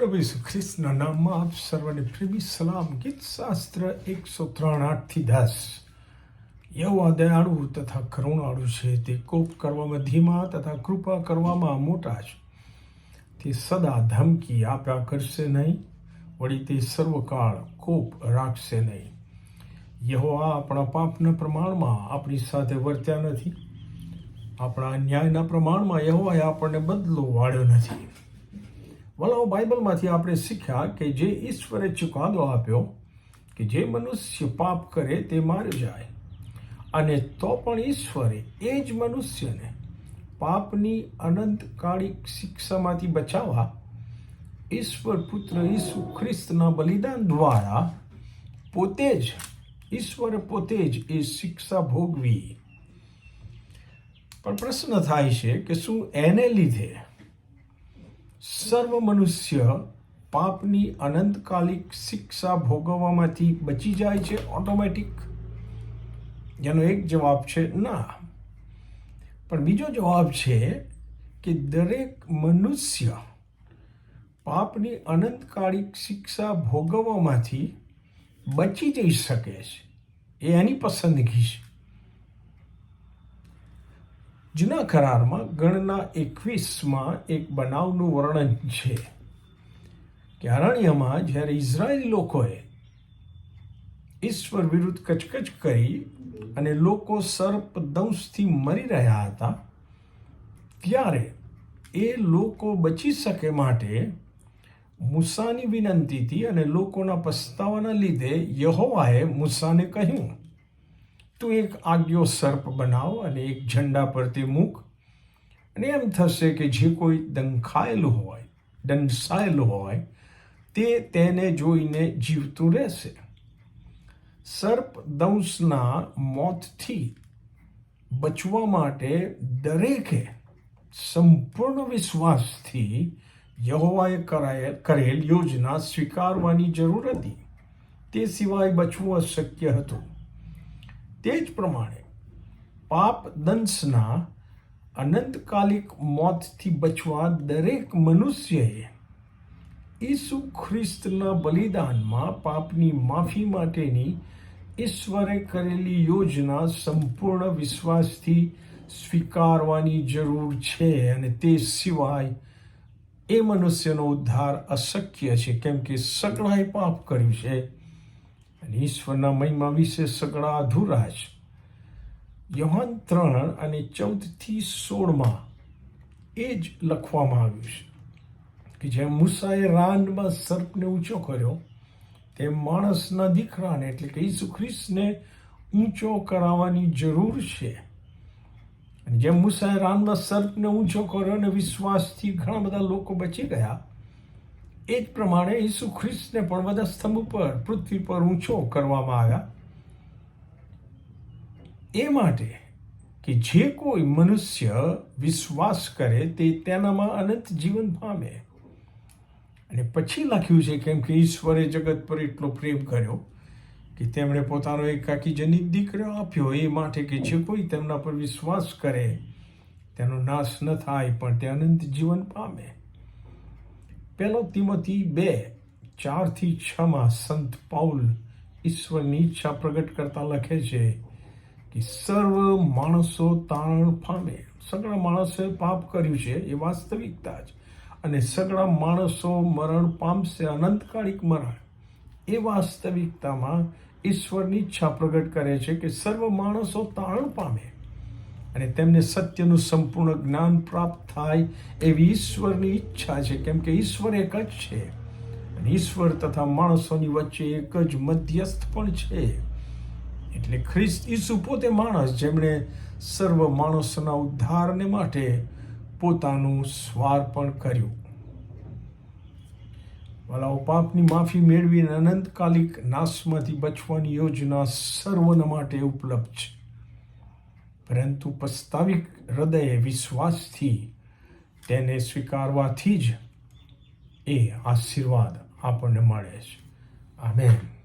પ્રભુ ઈસુ ખ્રિસ્તના નામમાં આપ સર્વને પ્રેમી સલામ, ગીત શાસ્ત્ર એકસો ત્રણ આઠથી દસ યવા દયાળુ તથા કરુણાળુ છે તે કોપ કરવામાં ધીમા તથા કૃપા કરવામાં મોટા છે. તે સદા ધમકી આપ્યા કરશે નહીં, વળી તે સર્વકાળ કોપ રાખશે નહીં. યહોવા આપણા પાપના પ્રમાણમાં આપણી સાથે વર્ત્યા નથી. આપણા અન્યાયના પ્રમાણમાં યહોવાએ આપણને બદલો વાળ્યો નથી. વલાઓ બાઇબલમાંથી આપણે શીખ્યા કે જે ઈશ્વરે ચુકાદો આપ્યો કે જે મનુષ્ય પાપ કરે તે માર્યો જાય. અને તો પણ ઈશ્વરે એ જ મનુષ્યને પાપની અનંતકાળી શિક્ષામાંથી બચાવવા ઈશ્વર પુત્ર ઈસુ ખ્રિસ્તના બલિદાન દ્વારા પોતે જ, ઈશ્વરે પોતે જ એ શિક્ષા ભોગવી. પણ પ્રશ્ન થાય છે કે શું એને લીધે સર્વ મનુષ્ય પાપની અનંતકાલિક શિક્ષા ભોગવવામાંથી બચી જાય છે ઓટોમેટિક જેનો એક જવાબ છે, ના. પણ બીજો જવાબ છે કે દરેક મનુષ્ય પાપની અનંતકાલિક શિક્ષા ભોગવવામાંથી બચી જઈ શકે છે. એ એની પસંદગી છે. જૂના કરારમાં ગણના એકવીસમાં એક બનાવનું વર્ણન છે કે અરણ્યમાં જ્યારે ઇઝરાયેલી લોકોએ ઈશ્વર વિરુદ્ધ કચકચ કરી અને લોકો સર્પ દંશથી મરી રહ્યા હતા, ત્યારે એ લોકો બચી શકે માટે મૂસાની વિનંતીથી અને લોકોના પસ્તાવાના લીધે યહોવાએ મૂસાને કહ્યું તું એક આજ્ઞો સર્પ બનાવ અને એક ઝંડા પર તે મૂક. અને એમ થશે કે જે કોઈ દંખાયેલું હોય, દંસાયેલું હોય, તે તેને જોઈને જીવતું રહેશે. સર્પ દંશના મોતથી બચવા માટે દરેકે સંપૂર્ણ વિશ્વાસથી યહોવાએ કરાયેલ કરેલ યોજના સ્વીકારવાની જરૂર હતી. તે સિવાય બચવું અશક્ય હતું. તે જ પ્રમાણે પાપ દંશના અનંતકાલિક મોતથી બચવા દરેક મનુષ્યએ ઈસુ ખ્રિસ્તના બલિદાનમાં પાપની માફી માટેની ઈશ્વરે કરેલી યોજના સંપૂર્ણ વિશ્વાસથી સ્વીકારવાની જરૂર છે અને તે સિવાય એ મનુષ્યનો ઉદ્ધાર અશક્ય છે. કેમ કે સગળાએ પાપ કર્યું છે. અને ઈશ્વરના મહિમા વિશે સગળા અધૂરા છે. યોહાન ત્રણ અને ચૌદથી સોળમાં એ જ લખવામાં આવ્યું છે કે જેમ મૂસાએ રાનમાં સર્પને ઊંચો કર્યો, તેમ માણસના દીકરાને, એટલે કે ઈસુ ખ્રિસ્તને, ઊંચો કરાવવાની જરૂર છે. અને જેમ મૂસાએ રાનમાં સર્પને ઊંચો કર્યો અને વિશ્વાસથી ઘણા બધા લોકો બચી ગયા એ જ પ્રમાણે ઈસુ ખ્રિસ્તને પણ બધા સ્તંભ પર પૃથ્વી પર ઊંચો કરવામાં આવ્યા. એ માટે કે જે કોઈ મનુષ્ય વિશ્વાસ કરે તે તેનામાં અનંત જીવન પામે. અને પછી લખ્યું છે કેમ કે ઈશ્વરે જગત પર એટલો પ્રેમ કર્યો કે તેમણે પોતાનો એકાકી જનિત દીકરો આપ્યો. એ માટે કે જે કોઈ તેમના પર વિશ્વાસ કરે, તેનો નાશ ન થાય, પણ તે અનંત જીવન પામે. પહેલો તિમોથી બે, ચારથી છમાં સંત પાઉલ ઈશ્વરની ઈચ્છા પ્રગટ કરતા લખે છે કે સર્વ માણસો તારણ પામે સગળા માણસોએ પાપ કર્યું છે એ વાસ્તવિકતા જ. અને સગળા માણસો મરણ પામશે અનંતકાળિક મરણ. એ વાસ્તવિકતામાં ઈશ્વરની ઈચ્છા પ્રગટ કરે છે કે સર્વ માણસો તારણ પામે. અને તેમને સત્યનું સંપૂર્ણ જ્ઞાન પ્રાપ્ત થાય એવી ઈશ્વરની ઈચ્છા છે. કેમ કે ઈશ્વર એક જ છે. અને ઈશ્વર તથા માણસોની વચ્ચે એક જ મધ્યસ્થ પણ છે. એટલે ખ્રિસ્ત ઈસુ પોતે માણસ, જેમણે સર્વ માણસોના ઉદ્ધારને માટે પોતાનું સ્વાર્પણ કર્યું. વાલાઓ, પાપની માફી મેળવીને અનંતકાલિક નાશમાંથી બચવાની યોજના સર્વના માટે ઉપલબ્ધ છે. પરંતુ પસ્તાવિક હૃદયે વિશ્વાસથી તેને સ્વીકારવાથી જ એ આશીર્વાદ આપણને મળે છે. આમેન.